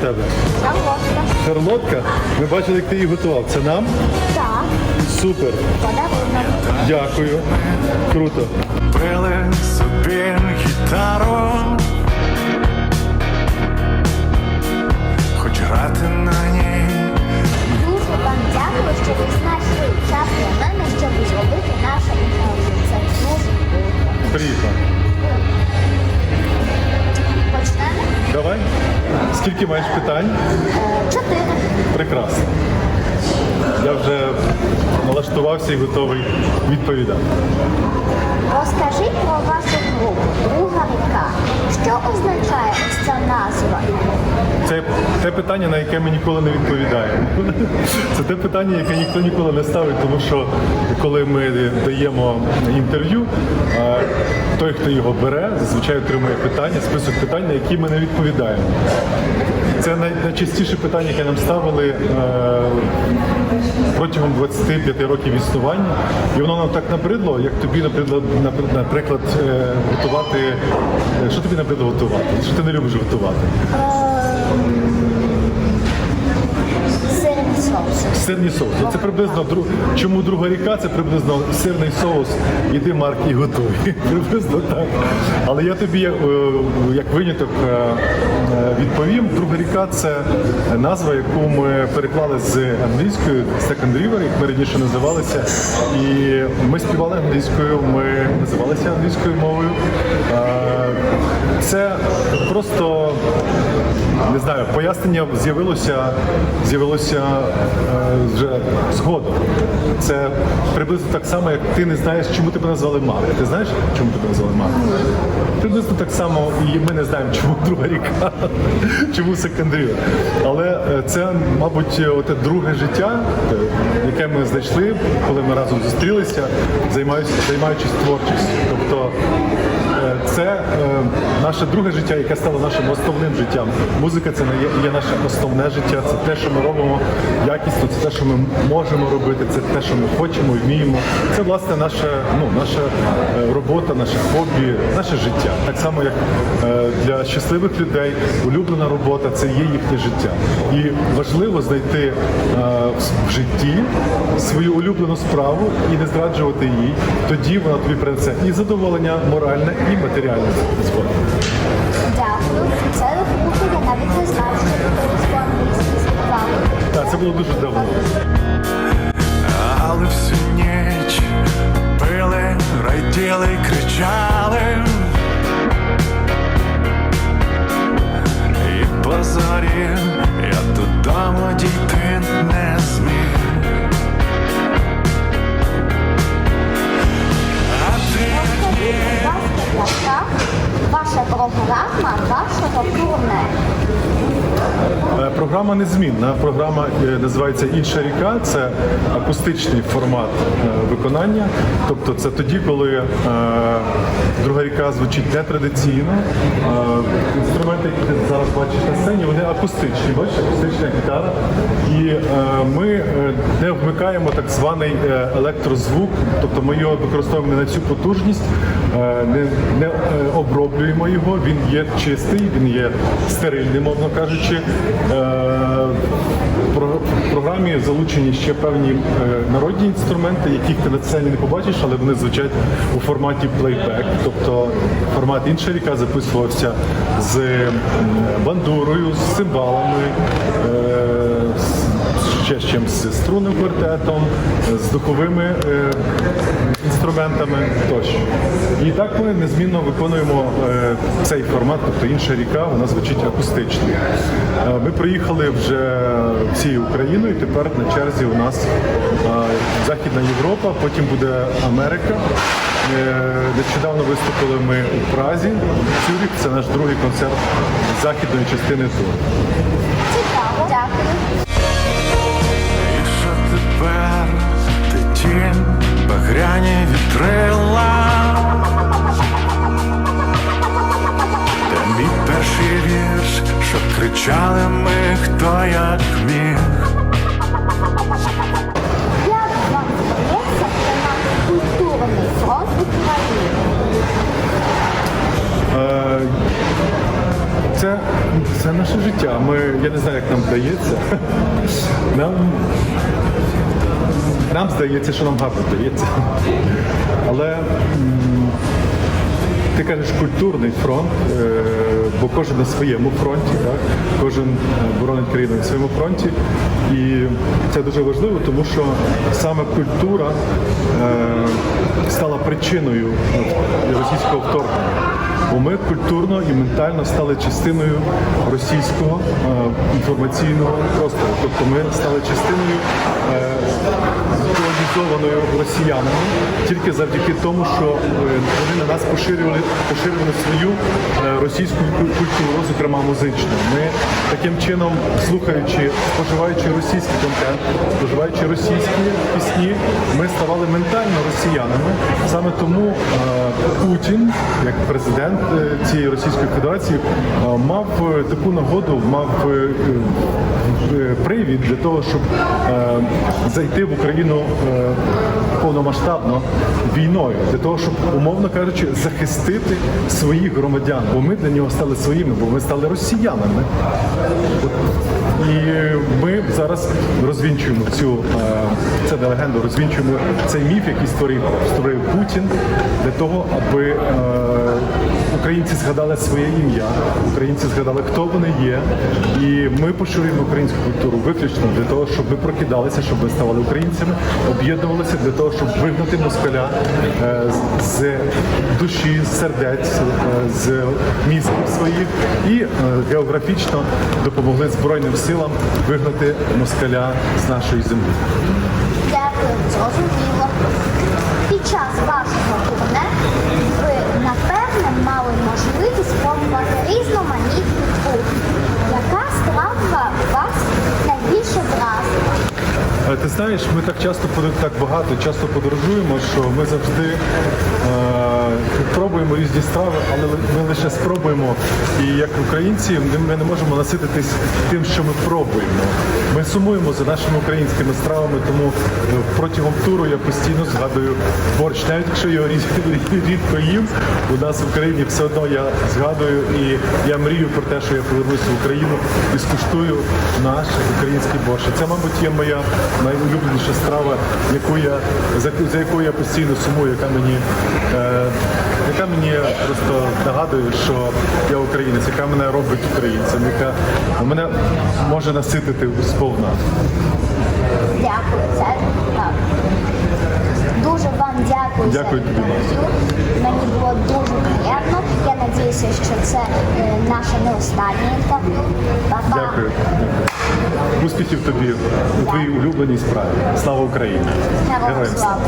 тебе? Шарлотка. Шарлотка? Ми бачили, як ти її готував. Це нам? Так. Супер. Подарунок. Дякую. Круто. Купили собі гітару, хоч грати на ній. Дуже вам дякую, що ви знайшли час Скільки маєш питань? Чотири. Прекрасно. Я вже налаштувався і готовий відповідати. Розкажіть про вашу групу Друга ріка. Що означає ось ця назва? Це те питання, на яке ми ніколи не відповідаємо. Це те питання, яке ніхто ніколи не ставить, тому що коли ми даємо інтерв'ю, той, хто його бере, зазвичай отримує питання, список питань, на які ми не відповідаємо. Це найчастіше питання, яке нам ставили протягом 25 років існування. І воно нам так набридло, як тобі наприклад, наприклад, е, готувати. е, Що тобі набридло готувати? Що ти не любиш готувати? Сирний соус. Це приблизно друг... чому друга ріка, це приблизно сирний соус. Іди Марк і готуй. Приблизно так. Але я тобі як, е, виняток е, е, відповім. Друга ріка це назва, яку ми переклали з англійської Second River, як ми раніше називалися. І ми співали англійською, ми називалися англійською мовою. Це просто не знаю, пояснення з'явилося з'явилося е, вже згодом. Це приблизно так само, як ти не знаєш, чому тебе назвали Марк. Ти знаєш, чому тебе назвали Марк? Приблизно так само і ми не знаємо, чому друга ріка, чому секондрів. Але е, це, мабуть, оте друге життя, е, яке ми знайшли, коли ми разом зустрілися, займаючись, творчістю. Тобто Це е, наше друге життя, яке стало нашим основним життям. Музика це є, є наше основне життя, це те, що ми робимо якісно, це те, що ми можемо робити, це те, що ми хочемо і вміємо. Це власне наша, ну, наша е, робота, наше хобі, наше життя. Так само, як е, для щасливих людей улюблена робота це є їхнє життя. І важливо знайти е, в житті свою улюблену справу і не зраджувати їй. Тоді вона тобі принесе і задоволення моральне, і матеріальне згодом. Дякую. Це. Я навіть не знав, що ви по-англійськи співали. Так, це було дуже давно. Але всю ніч пили, раділи, кричали. І по зорі я додому дійти Програма незмінна. Програма е, називається Інша ріка. Це акустичний формат е, виконання. Тобто це тоді, коли е, друга ріка звучить нетрадиційно. Інструменти, які ти зараз бачиш на сцені, вони акустичні. Бачиш, акустична гітара. І ми не вмикаємо так званий електрозвук, тобто ми його використовуємо не на цю потужність, не, не оброблюємо його. Він є чистий, він є стерильний, мовно кажучи. Е, в програмі залучені ще певні е, народні інструменти, яких ти на сцені не побачиш, але вони звучать у форматі плейбек. Тобто формат інша ріка записувався з бандурою, з цимбалами, е, ще з чимось з струнним квартетом, з духовими е, інструментами тощо. І так ми незмінно виконуємо е, цей формат, тобто інша ріка, вона звучить акустично. Е, Ми проїхали вже всією Україною, і тепер на черзі у нас е, Західна Європа, потім буде Америка. Нещодавно виступили ми у Празі, Цюріх, це наш другий концерт західної частини туру. Цікаво. Дякую. Тепер ти тінь багряні вітрила? Та мій перший вірш, що кричали ми, хто як міг. Як вам здається, це наш культурний фронт України? Е, Це, це наше життя. Ми, я не знаю, як нам вдається. Нам, нам здається, що нам гарно вдається. Але ти кажеш культурний фронт, е, бо кожен на своєму фронті, так? кожен е, боронить країну на своєму фронті. І це дуже важливо, тому що саме культура е, стала причиною російського вторгнення. Бо ми культурно і ментально стали частиною російського е, інформаційного простору. Тобто ми стали частиною е, росіянами тільки завдяки тому, що е, вони на нас поширювали, поширювали свою е, російську культуру, зокрема музичну. Ми таким чином, слухаючи, споживаючи російський контент, споживаючи російські пісні, ми ставали ментально росіянами. Саме тому е, Путін, як президент цієї Російської Федерації, мав таку нагоду, мав привід для того, щоб зайти в Україну е, повномасштабно війною, для того, щоб, умовно кажучи, захистити своїх громадян, бо ми для нього стали своїми, бо ми стали росіянами. І ми зараз розвінчуємо цю е, це не легенду, розвінчуємо цей міф, який створив, створив Путін, для того, аби е, українці згадали своє ім'я, українці згадали, хто вони є. І ми поширюємо українську культуру виключно для того, щоб ви прокидалися, щоб ви ставали українцями, об'єднувалися для того, щоб вигнати москаля е, з- душі, з сердець, е, з мізків своїх і е, географічно допомогли Збройним силам вигнати москаля з нашої землі. Дякую, зрозуміло. Під час вашого Ти знаєш, ми так часто так багато часто подорожуємо, що ми завжди е, пробуємо різні страви, але ми лише спробуємо. І як українці ми- не можемо насититись тим, що ми пробуємо. Ми сумуємо за нашими українськими стравами, тому е, протягом туру я постійно згадую борщ. Навіть якщо його рід- рідко їм, у нас в Україні все одно я згадую і я мрію про те, що я повернуся в Україну і скуштую наш український борщ. Це, мабуть, є моя найулюбленіша страва, яку я за, за якою я постійно сумую, яка мені, е, яка мені просто нагадує, що я українець, яка мене робить українцем, яка мене може наситити сповна. Дякую, це так. Дуже вам дякую, Дякую тобі. Мені було дуже приємно. Я надіюся, що це е, наше не останнє інтерв'ю. Па-па. Дякую. Успіхів тобі у твоїй улюбленій справі. Слава Україні! Героям слава.